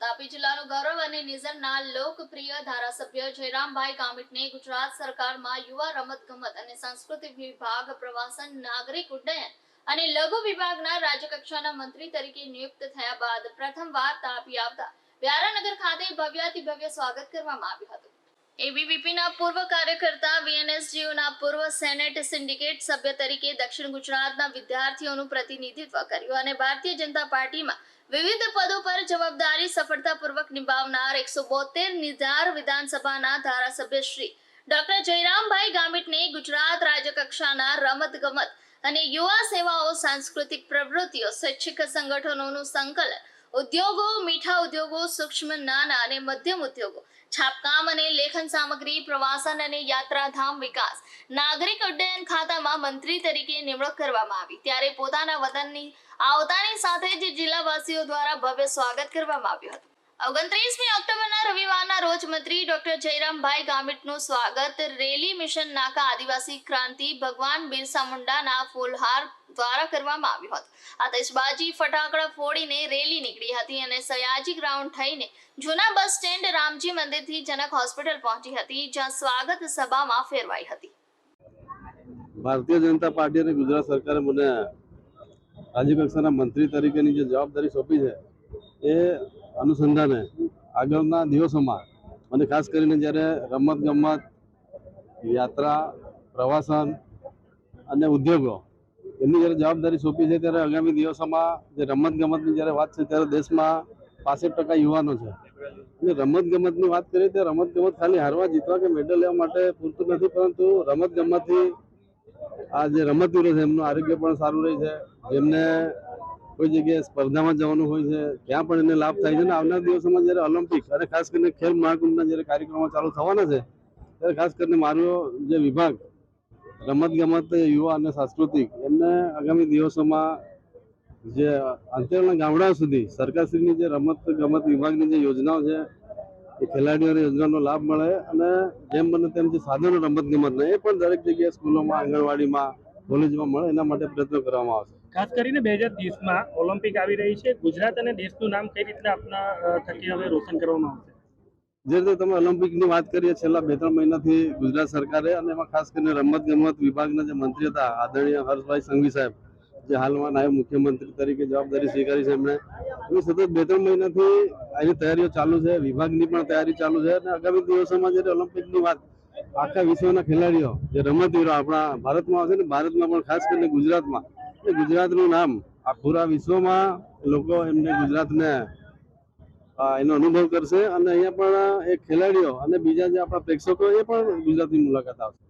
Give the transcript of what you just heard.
તાપી જિલ્લાનું ગૌરવ અને નિઝરના લોકપ્રિય ધારાસભ્ય જયરામભાઈ ગામિતને ગુજરાત સરકારમાં યુવા રમત ગમત અને સાંસ્કૃતિક વિભાગ પ્રવાસન નાગરિક ઉડ્ડયન અને લઘુ વિભાગના રાજ્યકક્ષાના મંત્રી તરીકે નિયુક્ત થયા બાદ પ્રથમવાર તાપી આવતા વ્યારાનગર ખાતે ભવ્યાતિ ભવ્ય સ્વાગત કરવામાં આવ્યું હતું. એબીવીપીના પૂર્વ કાર્યકર્તા વીએનએસજીયુના પૂર્વ સેનેટ સિન્ડિકેટ સભ્ય તરીકે દક્ષિણ ગુજરાતના વિદ્યાર્થીઓનું પ્રતિનિધિત્વ કર્યું અને ભારતીય જનતા પાર્ટીમાં વિવિધ પદો પર જવાબદારી સફળતાપૂર્વક નિભાવનાર એકસો બોતેર નિધાર વિધાનસભાના ધારાસભ્ય શ્રી ડોક્ટર જયરામભાઈ ગામિતને ગુજરાત રાજ્ય કક્ષાના રમત ગમત અને યુવા સેવાઓ સાંસ્કૃતિક પ્રવૃત્તિઓ સ્વૈચ્છિક સંગઠનોનું સંકલન ઉદ્યોગો, મીઠા ઉદ્યોગો, સૂક્ષ્મ નાના અને મધ્યમ ઉદ્યોગો, છાપકામ અને લેખન સામગ્રી, પ્રવાસન અને યાત્રાધામ વિકાસ, નાગરિક ઉડ્ડયન ખાતામાં મંત્રી તરીકે નિમણૂક કરવામાં આવી. ત્યારે પોતાના વતનની આવતાની સાથે જ જિલ્લાવાસીઓ દ્વારા ભવ્ય સ્વાગત કરવામાં આવ્યું હતું. ઓગણત્રીસમી ઓક્ટોબરના રવિવારના રોજ મંત્રી ડોક્ટર જયરામભાઈ ગામિતનું સ્વાગત રેલી મિશન નાકા આદિવાસી ક્રાંતિ ભગવાન બિરસા મુંડાના ફૂલહાર દ્વારા કરવામાં આવ્યું હતું. આતશબાજી ફટાકડા ફોડીને રેલી નીકળી હતી અને સયાજી ગ્રાઉન્ડ થઈને જૂના બસ સ્ટેન્ડ રામજી મંદિરથી જનક હોસ્પિટલ પહોંચી હતી, જ્યાં સ્વાગત સભામાં ફેરવાઈ હતી. ભારતીય જનતા પાર્ટી અને ગુજરાત સરકારે મને રાજ્ય કક્ષાના મંત્રી તરીકેની જે જવાબદારી સોંપી છે, એ અનુસંધાને આગળના દિવસોમાં અને ખાસ કરીને જ્યારે રમત ગમત, યાત્રા, પ્રવાસન અને ઉદ્યોગો એમની જ્યારે જવાબદારી સોંપી છે, ત્યારે આગામી દિવસોમાં જે રમત ગમતની જ્યારે વાત છે, ત્યારે દેશમાં પાસઠ ટકા યુવાનો છે. એટલે રમત ગમતની વાત કરીએ તો રમત ગમત ખાલી હારવા, જીતવા કે મેડલ લેવા માટે પૂરતું નથી, પરંતુ રમત ગમતથી આ જે રમતવીરો છે, એમનું આરોગ્ય પણ સારું રહે છે. જેમને કોઈ જગ્યાએ સ્પર્ધામાં જવાનું હોય છે, ત્યાં પણ એને લાભ થાય છે. અને આવનાર દિવસોમાં જ્યારે ઓલિમ્પિક અને ખાસ કરીને ખેલ મહાકુંભના જ્યારે કાર્યક્રમો ચાલુ થવાના છે, ત્યારે ખાસ કરીને મારો જે વિભાગ રમત ગમત યુવા અને સાંસ્કૃતિક, એમને આગામી દિવસોમાં જે અંતરના ગામડા સુધી સરકારશ્રીની જે રમત ગમત વિભાગની જે યોજનાઓ છે, એ ખેલાડીઓને યોજનાનો લાભ મળે અને જેમ બને તેમ જે સાધનો રમત ગમતના એ પણ દરેક જગ્યાએ સ્કૂલોમાં, આંગણવાડીમાં, કોલેજમાં મળે, એના માટે પ્રયત્નો કરવામાં આવશે. ખાસ કરીને બે હજાર ત્રીસમાં ઓલિમ્પિક આવી રહી છે. ગુજરાત અને દેશનું નામ કઈ રીતના આપના થકી હવે રોશન કરવામાં આવશે? જે રીતે તમે ઓલિમ્પિકની વાત કરીએ, છેલ્લા બે ત્રણ મહિનાથી ગુજરાત સરકારે અને એમાં ખાસ કરીને રમત ગમત વિભાગના જે મંત્રી હતા, આદરણીય હર્ષભાઈ સંઘવી સાહેબ, જે હાલમાં નાયબ મુખ્યમંત્રી તરીકે જવાબદારી સ્વીકારી છે એમણે, એની સતત બે ત્રણ મહિનાથી આની તૈયારીઓ ચાલુ છે, વિભાગની પણ તૈયારી ચાલુ છે અને આગામી દિવસોમાં જ્યારે ઓલિમ્પિકની વાત, આખા વિશ્વના ખેલાડીઓ, જે રમતવીરો આપણા ભારતમાં આવશે ને ભારતમાં પણ ખાસ કરીને ગુજરાતમાં, એ ગુજરાતનું નામ આ પૂરા વિશ્વમાં લોકો એમને ગુજરાતને એનો અનુભવ કરશે અને અહીંયા પણ એક ખેલાડીઓ અને બીજા જે આપણા પ્રેક્ષકો, એ પણ ગુજરાતની મુલાકાત આવશે.